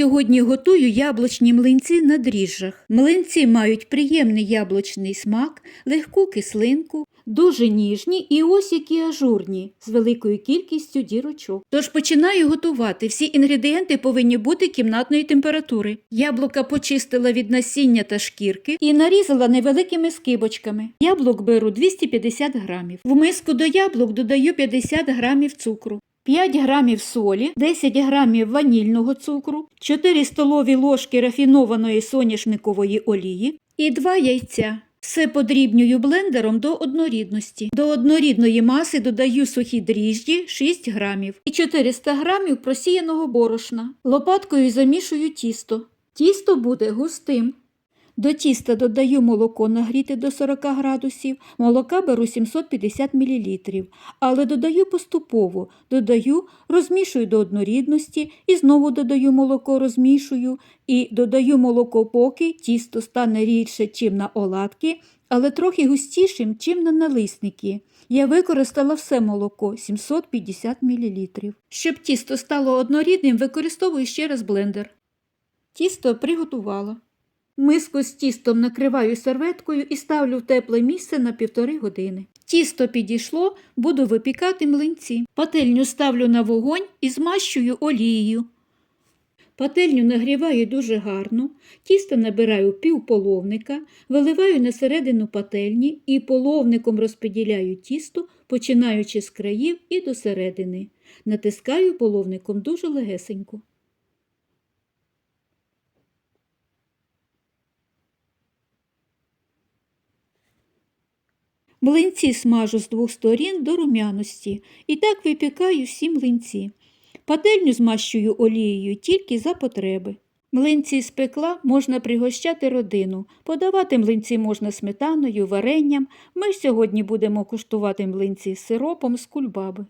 Сьогодні готую яблучні млинці на дріжджах. Млинці мають приємний яблучний смак, легку кислинку, дуже ніжні і ось які ажурні з великою кількістю дірочок. Тож починаю готувати. Всі інгредієнти повинні бути кімнатної температури. Яблука почистила від насіння та шкірки і нарізала невеликими скибочками. Яблук беру 250 грамів. В миску до яблук додаю 50 грамів цукру. 5 грамів солі, 10 грамів ванільного цукру, 4 столові ложки рафінованої соняшникової олії і 2 яйця. Все подрібнюю блендером до однорідності. До однорідної маси додаю сухі дріжджі 6 грамів і 400 грамів просіяного борошна. Лопаткою замішую тісто. Тісто буде густим. До тіста додаю молоко нагріте до 40 градусів, молока беру 750 мл, але додаю поступово, додаю, розмішую до однорідності і знову додаю молоко, розмішую і додаю молоко поки тісто стане рідше, чим на оладки, але трохи густішим, чим на налисники. Я використала все молоко 750 мл. Щоб тісто стало однорідним, використовую ще раз блендер. Тісто приготувала. Миску з тістом накриваю серветкою і ставлю в тепле місце на півтори години. Тісто підійшло, буду випікати млинці. Пательню ставлю на вогонь і змащую олією. Пательню нагріваю дуже гарно, тісто набираю півполовника, виливаю на середину пательні і половником розподіляю тісто, починаючи з країв і до середини. Натискаю половником дуже легесенько. Млинці смажу з двох сторін до румяності і так випікаю всі млинці. Пательню змащую олією тільки за потреби. Млинці з пекла можна пригощати родину. Подавати млинці можна сметаною, варенням. Ми сьогодні будемо куштувати млинці з сиропом з кульбаби.